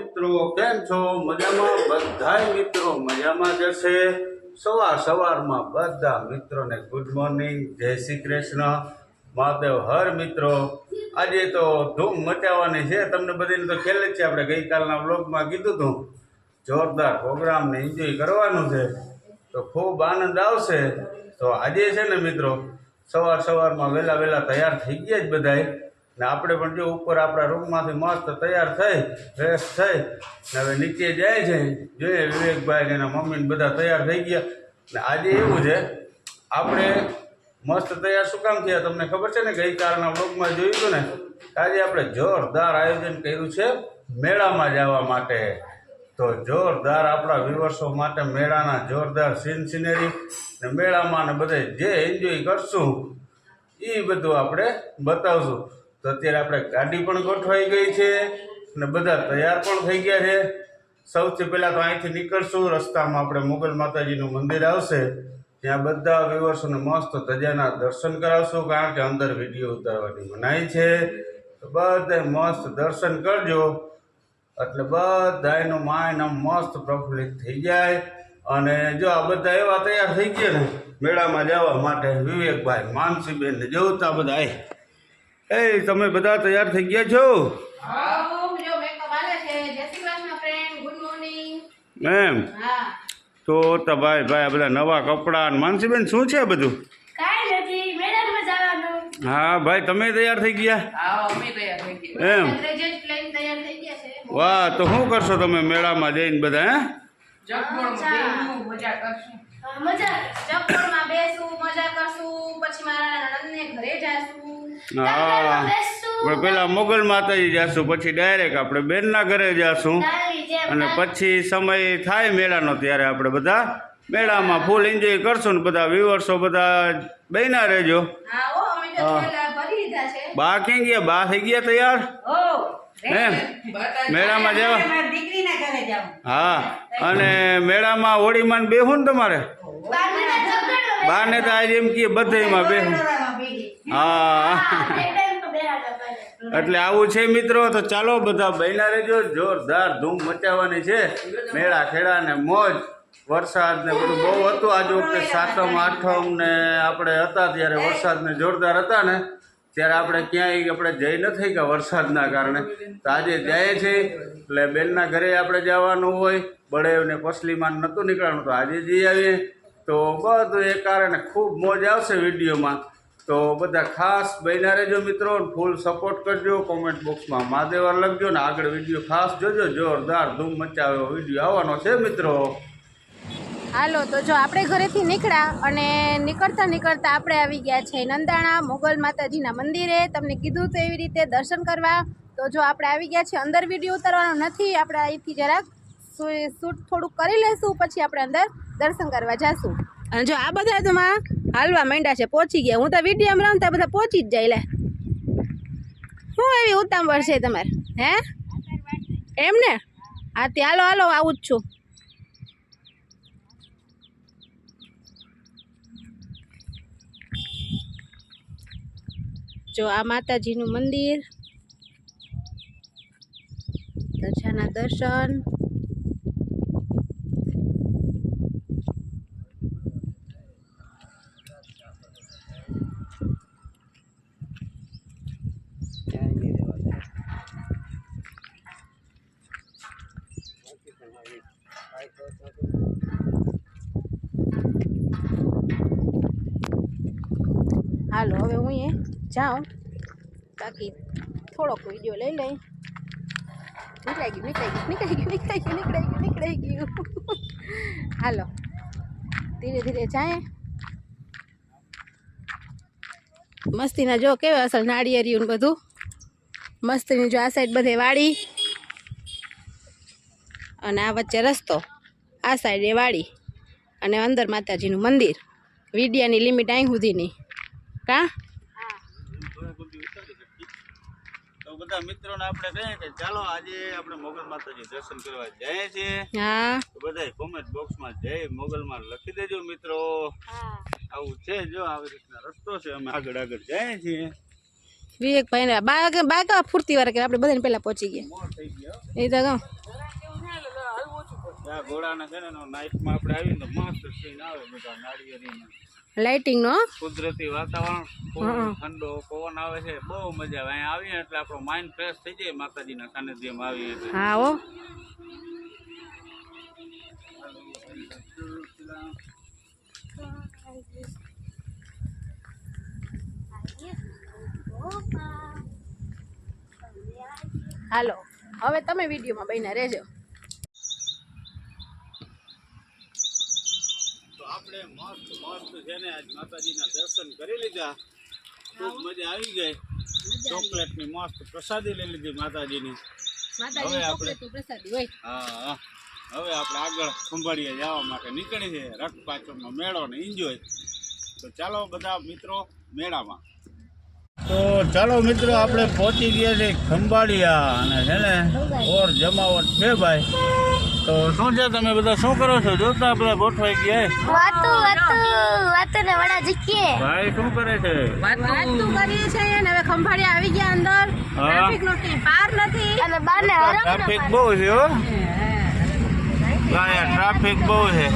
મિત્રો, કેમ છો? મજામાં? બધાય મિત્રો મજામાં જશે સવાર સવારમાં બધા મિત્રોને ગુડ મોર્નિંગ જય શ્રી કૃષ્ણ. મહાદેવ, હર મિત્રો. આજે તો ધૂમ મચાવવાની છે. તમને બધાને તો ખેલ જ છે, આપણે ગઈકાલના બ્લોગમાં કીધું હતું. જોરદાર પ્રોગ્રામને એન્જોય કરવાનું છે. તો ખૂબ આનંદ આવશે. તો આજે છે ને મિત્રો, સવાર સવારમાં વહેલા વહેલા તૈયાર થઈ ગયા જ બધાય. ને આપણે પણ જો ઉપર આપણા રૂમમાંથી મસ્ત તૈયાર થઈ ફ્રેશ થઈ, ને હવે નીચે જાય છે, જોઈએ વિવેકભાઈ ને એના મમ્મીને બધા તૈયાર થઈ ગયા. ને આજે એવું છે, આપણે મસ્ત તૈયાર શું કામ થયા તમને ખબર છે ને ગઈકાલના બ્લોગમાં જોયું હતું ને આજે આપણે જોરદાર આયોજન કર્યું છે મેળામાં જવા માટે. તો જોરદાર આપણા વિવર્સો માટે મેળાના જોરદાર સીન સિનેરી ને મેળામાં ને બધે જે એન્જોય કરશું એ બધું આપણે બતાવશું. તો અત્યારે આપણે ગાડી પણ ગોઠવાઈ ગઈ છે ને બધા તૈયાર પણ થઈ ગયા છે. સૌથી પહેલાં તો અહીંથી નીકળશું. રસ્તામાં આપણે મુગલ માતાજીનું મંદિર આવશે. ત્યાં બધા વ્યવર્સોને મસ્ત ધજાના દર્શન કરાવશું, કારણ કે અંદર વીડિયો ઉતારવાની મનાઈ છે. તો બધે મસ્ત દર્શન કરજો. એટલે બધાયનું માઇન આમ મસ્ત પ્રફુલ્લિત થઈ જાય. અને જો આ બધા એવા તૈયાર થઈ ગયા ને, મેળામાં જવા માટે વિવેકભાઈ માનસીબેન જોતા બધા એ તમે બધા તૈયાર થઈ ગયા છો. એમ તો તો ભાઈ ભાઈ આ બધા નવા કપડાં માનસીબેન શું છે બધું? કાંઈ નથી. મેદાનમાં જવાનું. હા ભાઈ તમે તૈયાર થઈ ગયા? હા અમે તૈયાર થઈ ગયા. એમ. Graduate plan તૈયાર થઈ ગયા છે. વાહ તો શું કરશો તમે મેળામાં જઈને બધા હે? મજા. કરશું. મજા. ચક્કરમાં બેસું મજા કરશું. પછી મારા નંદને ઘરે જાશું. હા. પણ પેલા મોગલ માતાજી જાશું પછી ડાયરેક્ટ આપણે બેનના ઘરે જાશું. અને પછી સમય થાય મેળાનો ત્યારે આપણે બધા મેળામાં ફૂલ એન્જોય કરશું ને બધા વ્યુઅર્સો બધા બહેના રહેજો. બા ક્યાં ગયા? બા થઈ ગયા તૈયાર? એમ મેળામાં જવા. હા અને મેળામાં હોળીમાં બેહું ને તમારે? બાંધીને ને તો આજે એમ કે બધેમાં બેહું. હા. એટલે આવું છે મિત્રો તો ચાલો બધા બહેના રહેજો. જોરદાર ધૂમ મચાવવાની છે. મેળા ખેડા ને મોજ. વરસાદ ને બધું બહુ હતું. આજ વખતે સાતમ આઠમ ને આપણે હતા ત્યારે વરસાદ ને જોરદાર હતા ને. ત્યારે આપણે ક્યાંય આપણે જઈ નથી ગયા વરસાદના કારણે. તો આજે જાય છે, એટલે બેનના ઘરે આપણે જવાનું હોય, બળે ને પસલીમાં નહોતું નીકળવાનું, તો આજે જઈ આવીએ. તો બધું એ કારણે ખૂબ મોજ આવશે વિડીયોમાં. તો બધા ખાસ બન્યા રહેજો મિત્રો ફૂલ સપોર્ટ કરજો. કોમેન્ટ બોક્સમાં માદેવાર લખજો ને આગળ વીડિયો ખાસ જોજો. જોરદાર ધૂમ મચાવ્યો વીડિયો આવવાનો છે મિત્રો. હાલો, તો જો આપણે ઘરેથી નીકળ્યા અને નીકળતા નીકળતા આપણે આવી ગયા છે નંદાણા મોગલ માતાજીના મંદિરે. તમને કીધું તો એવી રીતે દર્શન કરવા. તો જો આપણે આવી ગયા છે અંદર વીડિયો ઉતારવાનો નથી. આપણે અહીંથી જરાક શૂટ થોડુંક કરી લઈશું, પછી આપણે અંદર દર્શન કરવા જઈશું અને જો આ બધા તમા હાલવા માંડ્યા છે, પહોંચી ગયા. હું તો વિડીયામાં રહું ત્યાં બધા પહોંચી જ જાય લે. શું એવી ઉતાવળ છે તમારે, હે? એમ ને? હા, તે હાલો હાલો, આવું જ છું. જો આ માતાજીનું મંદિર. દર્શાના દર્શન હાલો હવે હું એ જાઉં બાકી થોડોક વીડિયો લઈ લઈ. નીકળાઈ ગયું નીકળાઈ ગયું નીકળાઈ ગયું નીકળાઈ ગયું નીકળાઈ ગયું નીકળાઈ ગયું. હાલો. ધીરે ધીરે જાય. મસ્તીના જો કેવા અસલ નાળિયેરિયું બધું. મસ્તીની જો આ સાઈડ બધે વાડી. અને આ વચ્ચે રસ્તો. આ સાઈડે વાળી અને અંદર માતાજીનું મંદિર. વિડિયાની લિમિટ અહીં સુધીની કા તો બધા મિત્રોને આપણે કહીએ કે ચાલો આજે આપણે મોગલ માતાજી દર્શન કરવા જઈએ છીએ. હા. તો બધા કોમેન્ટ બોક્સમાં જય મોગલમાં લખી દેજો મિત્રો. આવું છે જો આવી રીતના રસ્તો છે અમે આગળ આગળ જઈએ છીએ. વિવેકભાઈ ને બા બા કેવા ફૂર્તી વાળા કે આપણે બધાને પહેલા પહોંચી ગયા. મોર થઈ ગયો એ તો કહું. ઘોડાના છે ને નાઇટમાં આપણે આવીને તો મસ્ત સીન આવે બધા નાળિયેરીમાં લાઇટિંગનો કુદરતી વાતાવરણ ઠંડો પવન આવે છે બહુ મજા આવે. અહીંયા આવીએ એટલે આપણો માઇન્ડ ફ્રેશ થઈ જાય માતાજીના સાનિધ્યમાં આવીએ એટલે. હા ઓ હાલો. હવે તમે વિડીયોમાં બન્યા રહેજો. આપણે મસ્ત મસ્ત છે ને આજ માતાજીના દર્શન કરી લીધા. ખૂબ મજા આવી ગઈ. ચોકલેટની મસ્ત પ્રસાદી લઈ લીધી માતાજીની. હવે આપણે- હા હા. હવે આપણે આગળ ખંભાળીએ જવા માટે નીકળી છે. રથ પાછળનો મેળો ને એન્જોય તો ચાલો બધા મિત્રો મેળામાં. તો ચાલો મિત્રો આપણે પહોંચી ગયા છે ખંભાળિયા અને છે ને ઓર જમાવટ છે ભાઈ. તો શું છે તમે બધા શું કરો છો? જોતા બધા ગોઠવાઈ ગયા વાતો વાતો વાતો ને વડા જીકીએ ભાઈ શું કરે છે? વાતો કરીએ છે ને હવે ખંભાળિયા આવી ગયા અંદર. ટ્રાફિક નો પાર નથી. અને બાને ટ્રાફિક બહુ છે હો. ટ્રાફિક બહુ છે.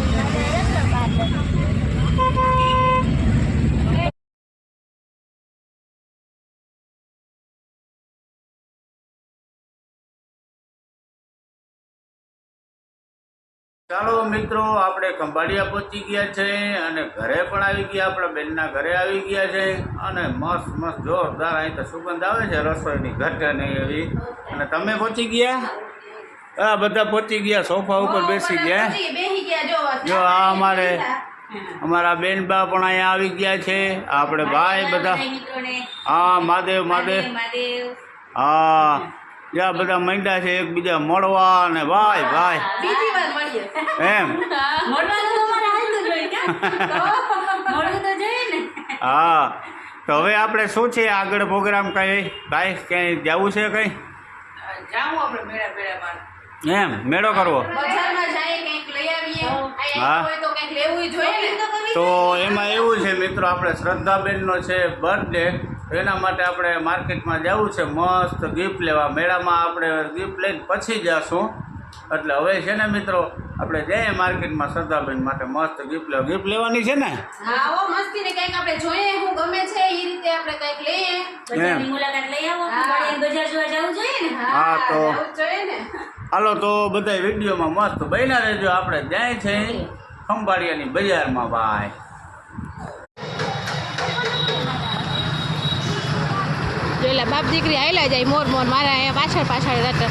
ચાલો મિત્રો આપણે ખંભાળિયા પહોંચી ગયા છે અને ઘરે પણ આવી ગયા આપણા બેનના ઘરે આવી ગયા છે અને મસ્ત મસ્ત જોરદાર અહીં તો સુગંધ આવે છે રસોઈની ઘટે નહીં એવી. અને તમે પહોંચી ગયા? હા બધા પહોંચી ગયા સોફા ઉપર બેસી ગયા. જો જો આ અમારે અમારા બેન બા પણ અહીંયા આવી ગયા છે. આપણે ભાઈ બધા હા મહાદેવ મહાદેવ. હા જ્યાં બધા મંડ્યા છે એકબીજા મળવા અને ભાઈ ભાઈ. બીજી વાર મળીએ. એમ. હા. તો હવે આપણે શું છે? આગળ પ્રોગ્રામ કઈ? ભાઈ ક્યાંય જવું છે કઈ? જાવું આપણે મેળા મેળામાં એમ મેળો કરવો. બજારમાં જાય કંઈક લઈ આવીએ. હા. તો કંઈક લેવું જોઈએ ને. તો એમાં એવું છે મિત્રો આપણે શ્રદ્ધાબેનનો છે બર્થડે એના માટે આપણે માર્કેટમાં જવું છે મસ્ત ગિફ્ટ લેવા. મેળામાં આપણે ગિફ્ટ લઈને પછી જશું. એટલે હવે છે ને મિત્રો આપણે જઈએ માર્કેટમાં શ્રદ્ધાબેન માટે મસ્ત ગિફ્ટ લેવા. ગિફ્ટ લેવાની છે ને? હા ઓ મસ્તી ને કંઈક આપણે જોઈએ હું ગમે છે એ રીતે આપણે કંઈક લઈએ. એમ. મુલાકાત લઈ આવો. હા. બજાર જોવા જવું જોઈએ ને? હા, તો. જોઈએ ને. હાલો તો બધા વિડીયોમાં મસ્ત બન્યા રહેજો. આપણે જાય છે ખંભાળિયાની બજારમાં ભાઈ. જોયેલા બાપ દીકરી આવેલા જાય મોર મોર મારા અહીંયા પાછળ પાછળ રહેતા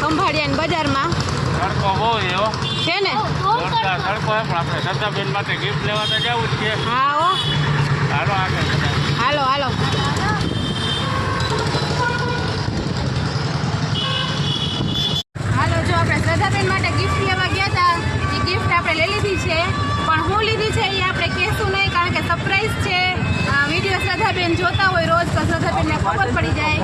ખંભાળિયા બજારમાં. તડકો બહુ છે છે ને? તડકો પણ આપણે માટે ગિફ્ટ લેવા તો જવું જ છે. હા હાલો આગળ હાલો હાલો. હાલો જો આપણે શ્રદ્ધાબેન માટે ગિફ્ટ લેવા ગયા હતા. એ ગિફ્ટ આપણે લઈ લીધી છે પણ હું લીધી છે એ આપણે કહેશું નહીં કારણ કે સરપ્રાઈઝ છે શ્રદ્ધાબેન જોતા હોય રોજ તો શ્રદ્ધાબેનને ખબર પડી જાય.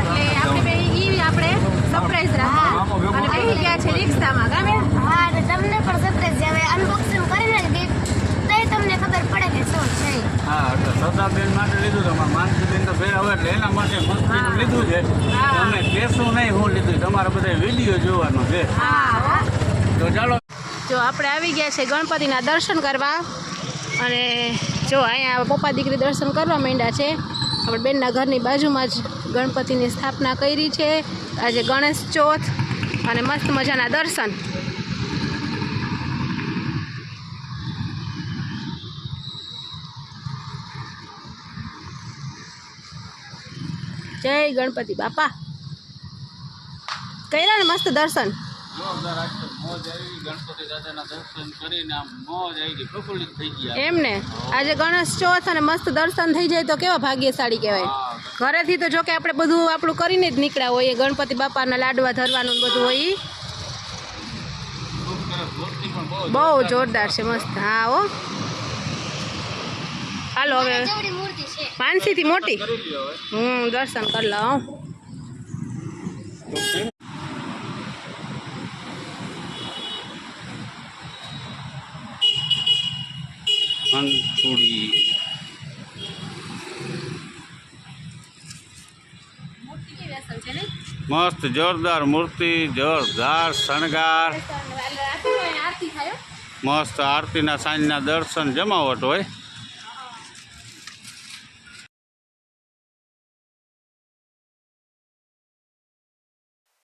એટલે આપણે બે ઈ આપણે સરપ્રાઈઝ રહ્યા. અને કહી ગયા છે રિક્ષામાં. ગામે હા અને તમને પણ સરપ્રાઈઝ હવે અનબોક્સિંગ કરીને ગિફ્ટ તો તમને ખબર પડે કે શું છે. હા એટલે શ્રદ્ધાબેન માટે લીધું તો માનસીબેન તો એટલે એના માટે મસ્તીનું લીધું છે. હા. અમે કહેશું નહીં હું લીધું તમારે બધા વીડિયો જોવાનો છે. હા. તો ચાલો. જો આપણે આવી ગયા છે ગણપતિના દર્શન કરવા. અને જો અહીંયા પપ્પા દીકરી દર્શન કરવા માંડ્યા છે. આપણે બેનના ઘરની બાજુમાં જ ગણપતિની સ્થાપના કરી છે. આજે ગણેશ ચોથ અને મસ્ત મજાના દર્શન. જય ગણપતિ બાપા. કર્યા ને મસ્ત દર્શન? જોરદાર આજે મોજ આવી ગણપતિ દાદાના દર્શન કરીને આમ મોજ આવી ગઈ. પ્રફુલ્લિત થઈ ગયા. એમ ને? આજે ગણેશ ચોથ અને મસ્ત દર્શન થઈ જાય તો કેવા ભાગ્યશાળી કહેવાય. ઘરેથી તો જો કે આપણે બધું આપણું કરીને જ નીકળ્યા હોઈએ. ગણપતિ બાપાના લાડવા ધરવાનું બધું હોય ઈ. ખૂબ સરસ મૂર્તિ પણ બહુ બહુ જોરદાર છે મસ્ત. હા હો. હાલો હવે. માનસીથી મોટી? હમ લ્યો હવે. હું દર્શન કરી લઉં મસ્ત જોરદાર મૂર્તિ જોરદાર શણગાર. મસ્ત આરતીના સાંજના દર્શન જમાવટ હોય.